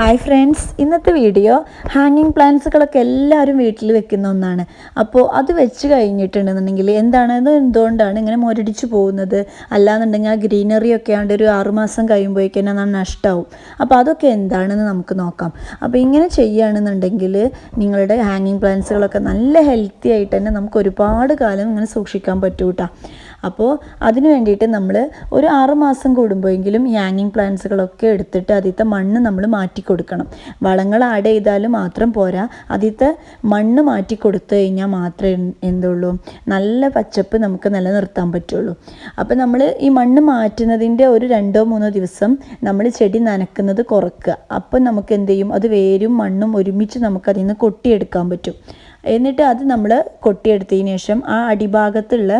Hi friends ഇന്നത്തെ video ഹാങ്ങിങ് പ്ലാന്റ്സുകളൊക്കെ എല്ലാവരും വീട്ടിൽ വെക്കുന്ന ഒന്നാണ്. അപ്പോൾ അത് വെച്ച് കഴിഞ്ഞിട്ടുണ്ടെന്നുണ്ടെങ്കിൽ എന്താണ്? അത് എന്തുകൊണ്ടാണ് ഇങ്ങനെ മുരടിച്ച് പോകുന്നത്? അല്ലാന്നുണ്ടെങ്കിൽ ആ ഗ്രീനറി ഒക്കെ ആണ്ട് ഒരു ആറുമാസം കഴിയുമ്പോഴേക്കും തന്നെ നഷ്ടമാവും അപ്പോൾ അതൊക്കെ എന്താണെന്ന് നമുക്ക് നോക്കാം. അപ്പോൾ ഇങ്ങനെ ചെയ്യുകയാണെന്നുണ്ടെങ്കിൽ നിങ്ങളുടെ ഹാങ്ങിങ് പ്ലാന്റ്സുകളൊക്കെ നല്ല ഹെൽത്തി ആയിട്ട് തന്നെ നമുക്ക് ഒരുപാട് കാലം ഇങ്ങനെ സൂക്ഷിക്കാൻ പറ്റൂ കേട്ടോ അപ്പോൾ അതിന് വേണ്ടിയിട്ട് നമ്മൾ ഒരു ആറുമാസം കൂടുമ്പോഴെങ്കിലും ഈ ഹാങ്ങിങ് പ്ലാന്റ്സുകളൊക്കെ എടുത്തിട്ട് ആദ്യത്തെ മണ്ണ് നമ്മൾ മാറ്റി കൊടുക്കണം. വളങ്ങൾ ആഡ് ചെയ്താൽ മാത്രം പോരാ. ആദ്യത്തെ മണ്ണ് മാറ്റി കൊടുത്തു കഴിഞ്ഞാൽ മാത്രമേ എന്തുള്ളൂ? നല്ല പച്ചപ്പ് നമുക്ക് നിലനിർത്താൻ പറ്റുള്ളൂ. അപ്പോൾ നമ്മൾ ഈ മണ്ണ് മാറ്റുന്നതിന്റെ ഒരു രണ്ടോ മൂന്നോ ദിവസം നമ്മൾ ചെടി നനക്കുന്നത് കുറക്കുക. അപ്പം നമുക്ക് എന്ത് ചെയ്യും? അത് വേരും മണ്ണും ഒരുമിച്ച് നമുക്കതിൽ നിന്ന് കൊട്ടിയെടുക്കാൻ പറ്റും. എന്നിട്ട് അത് നമ്മൾ കൊട്ടിയെടുത്തതിന് ശേഷം ആ അടിഭാഗത്തുള്ള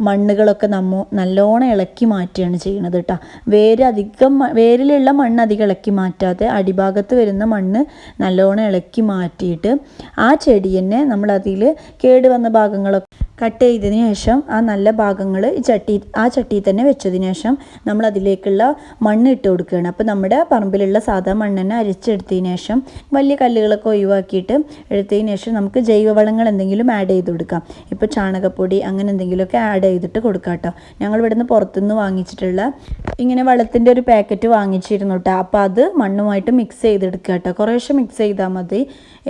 മണ്ണുകളൊക്കെ നമ്മ നല്ലോണം ഇളക്കി മാറ്റുകയാണ് ചെയ്യുന്നത് കേട്ടോ വേര് അധികം വേരിലുള്ള മണ്ണ് അധികം ഇളക്കി മാറ്റാതെ അടിഭാഗത്ത് വരുന്ന മണ്ണ് നല്ലോണം ഇളക്കി മാറ്റിയിട്ട് ആ ചെടി തന്നെ നമ്മൾ അതിൽ കേടുവന്ന ഭാഗങ്ങളൊക്കെ കട്ട് ചെയ്തതിന് ശേഷം ആ നല്ല ഭാഗങ്ങൾ ഈ ചട്ടി ആ ചട്ടിയിൽ തന്നെ വെച്ചതിന് ശേഷം നമ്മൾ അതിലേക്കുള്ള മണ്ണ് ഇട്ട് കൊടുക്കുകയാണ്. അപ്പോൾ നമ്മുടെ പറമ്പിലുള്ള സാധാ മണ്ണ് തന്നെ അരിച്ചെടുത്തതിന് ശേഷം വലിയ കല്ലുകളൊക്കെ ഒഴിവാക്കിയിട്ട് എടുത്തതിന് ശേഷം നമുക്ക് ജൈവവളങ്ങൾ എന്തെങ്കിലും ആഡ് ചെയ്ത് കൊടുക്കാം. ഇപ്പോൾ ചാണകപ്പൊടി അങ്ങനെ എന്തെങ്കിലുമൊക്കെ ആഡ് ചെയ്തിട്ട് കൊടുക്കാം കേട്ടോ ഞങ്ങൾ ഇവിടുന്ന് പുറത്തുനിന്ന് വാങ്ങിച്ചിട്ടുള്ള ഇങ്ങനെ വെള്ളത്തിന്റെ ഒരു പാക്കറ്റ് വാങ്ങിച്ചിരുന്നു കേട്ടോ അപ്പോൾ അത് മണ്ണുമായിട്ട് മിക്സ് ചെയ്തെടുക്കുക കേട്ടോ കുറേശ്ശെ മിക്സ് ചെയ്താൽ മതി.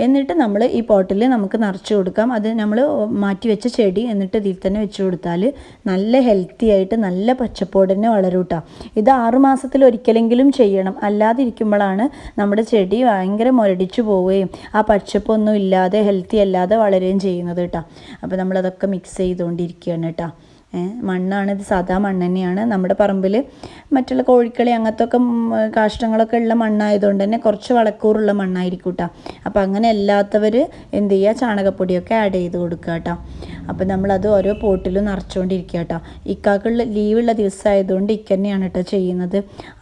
എന്നിട്ട് നമ്മൾ ഈ പോട്ടിൽ നമുക്ക് നിറച്ച് കൊടുക്കാം. അത് നമ്മൾ മാറ്റി വെച്ച ചെടി എന്നിട്ട് ഇതിൽ തന്നെ വെച്ച് കൊടുത്താൽ നല്ല ഹെൽത്തി ആയിട്ട് നല്ല പച്ചപ്പോട് തന്നെ വളരും കേട്ടോ ഇത് ആറുമാസത്തിൽ ഒരിക്കലെങ്കിലും ചെയ്യണം. അല്ലാതിരിക്കുമ്പോഴാണ് നമ്മുടെ ചെടി ഭയങ്കര മുരടിച്ചു പോവുകയും ആ പച്ചപ്പൊന്നും ഇല്ലാതെ ഹെൽത്തി അല്ലാതെ വളരുകയും ചെയ്യുന്നത് കേട്ടോ. അപ്പോൾ നമ്മളതൊക്കെ മിക്സ് ചെയ്തുകൊണ്ടിരിക്കുകയാണ് കേട്ടോ. മണ്ണാണ് ഇത് സാധാ മണ്ണ് തന്നെയാണ്. നമ്മുടെ പറമ്പിൽ മറ്റുള്ള കോഴിക്കളി അങ്ങനത്തെ ഒക്കെ കാഷ്ടങ്ങളൊക്കെ ഉള്ള മണ്ണായതുകൊണ്ട് തന്നെ കുറച്ച് വളക്കൂറുള്ള മണ്ണായിരിക്കും കേട്ടോ അപ്പോൾ അങ്ങനെ അല്ലാത്തവർ എന്ത് ചെയ്യുക ചാണകപ്പൊടിയൊക്കെ ആഡ് ചെയ്ത് കൊടുക്കുക കേട്ടോ അപ്പോൾ നമ്മളത് ഓരോ പോട്ടിലും നിറച്ചുകൊണ്ടിരിക്കുക കേട്ടോ ഇക്കാക്കുള്ള ലീവുള്ള ദിവസമായതുകൊണ്ട് ഇക്ക തന്നെയാണ് കേട്ടോ ചെയ്യുന്നത്.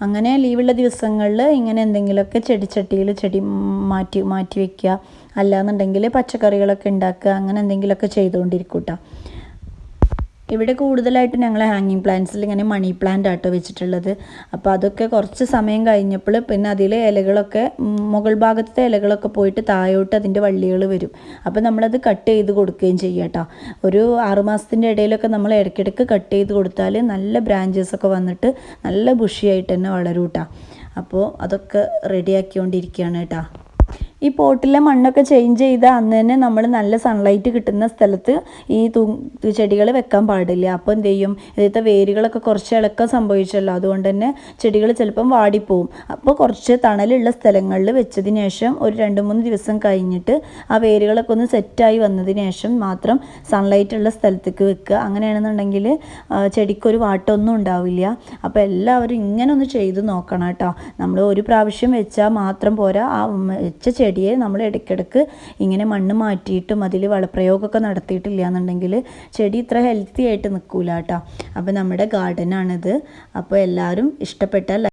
അങ്ങനെ ലീവുള്ള ദിവസങ്ങളിൽ ഇങ്ങനെ എന്തെങ്കിലുമൊക്കെ ചെടിച്ചട്ടിയിൽ ചെടി മാറ്റി മാറ്റി വയ്ക്കുക അല്ലാന്നുണ്ടെങ്കിൽ പച്ചക്കറികളൊക്കെ ഉണ്ടാക്കുക. അങ്ങനെ എന്തെങ്കിലുമൊക്കെ ചെയ്തുകൊണ്ടിരിക്കും കേട്ടോ ഇവിടെ കൂടുതലായിട്ട് ഞങ്ങൾ ഹാങ്ങിങ് പ്ലാന്റ്സിൽ ഇങ്ങനെ മണി പ്ലാന്റ് ആട്ടോ വെച്ചിട്ടുള്ളത്. അപ്പോൾ അതൊക്കെ കുറച്ച് സമയം കഴിഞ്ഞപ്പോൾ പിന്നെ അതിലെ ഇലകളൊക്കെ മുകൾ ഭാഗത്തെ ഇലകളൊക്കെ പോയിട്ട് താഴോട്ട് അതിന്റെ വള്ളികൾ വരും. അപ്പോൾ നമ്മളത് കട്ട് ചെയ്ത് കൊടുക്കുകയും ചെയ്യും കേട്ടോ ഒരു ആറുമാസത്തിന്റെ ഇടയിലൊക്കെ നമ്മൾ ഇടയ്ക്കിടയ്ക്ക് കട്ട് ചെയ്ത് കൊടുത്താൽ നല്ല ബ്രാഞ്ചസ് ഒക്കെ വന്നിട്ട് നല്ല ബുഷിയായിട്ട് തന്നെ വളരും കേട്ടോ അപ്പോൾ അതൊക്കെ റെഡിയാക്കിക്കൊണ്ടിരിക്കുകയാണ് കേട്ടോ ഈ പോട്ടിലെ മണ്ണൊക്കെ ചേഞ്ച് ചെയ്ത അന്ന് തന്നെ നമ്മൾ നല്ല സൺലൈറ്റ് കിട്ടുന്ന സ്ഥലത്ത് ഈ ചെടികൾ വെക്കാൻ പാടില്ല. അപ്പോൾ എന്ത് ചെയ്യും? ഇതിലത്തെ വേരുകളൊക്കെ കുറച്ച് ഇളക്കം സംഭവിച്ചല്ലോ. അതുകൊണ്ട് തന്നെ ചെടികൾ ചിലപ്പം വാടിപ്പോവും. അപ്പോൾ കുറച്ച് തണലുള്ള സ്ഥലങ്ങളിൽ വെച്ചതിന് ശേഷം ഒരു രണ്ട് മൂന്ന് ദിവസം കഴിഞ്ഞിട്ട് ആ വേരുകളൊക്കെ ഒന്ന് സെറ്റായി വന്നതിന് ശേഷം മാത്രം സൺലൈറ്റ് ഉള്ള സ്ഥലത്തേക്ക് വെക്കുക. അങ്ങനെയാണെന്നുണ്ടെങ്കിൽ ചെടിക്കൊരു വാട്ടമൊന്നും ഉണ്ടാവില്ല. അപ്പോൾ എല്ലാവരും ഇങ്ങനെ ഒന്ന് ചെയ്ത് നോക്കണം കേട്ടോ. നമ്മൾ ഒരു പ്രാവശ്യം വെച്ചാൽ മാത്രം പോരാ. ആ വെച്ച ചെടി ചെടിയെ നമ്മൾ ഇടയ്ക്കിടയ്ക്ക് ഇങ്ങനെ മണ്ണ് മാറ്റിയിട്ടും അതിൽ വളപ്രയോഗമൊക്കെ നടത്തിയിട്ടില്ല എന്നുണ്ടെങ്കിൽ ചെടി ഇത്ര ഹെൽത്തി ആയിട്ട് നിൽക്കൂല കേട്ടോ. അപ്പോൾ നമ്മുടെ ഗാർഡനാണിത് അപ്പോൾ എല്ലാവരും ഇഷ്ടപ്പെട്ടാൽ